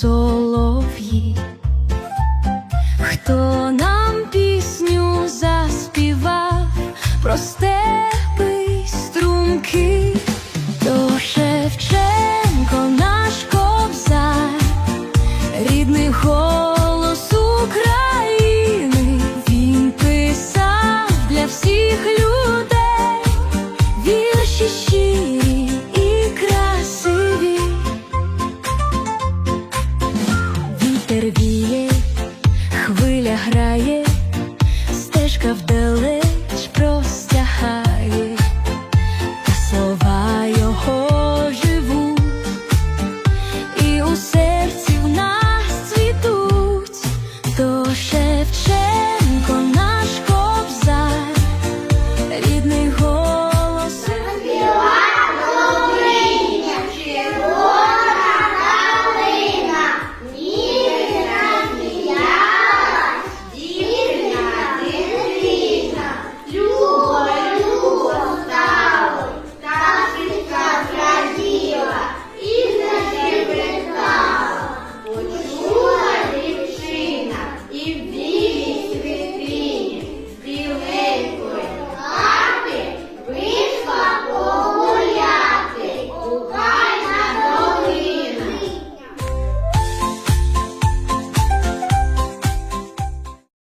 солов'ї, хто нам пісню заспівав про степи струмки, то Шевченко наш кобзар, рідний голос грає стежка вдалині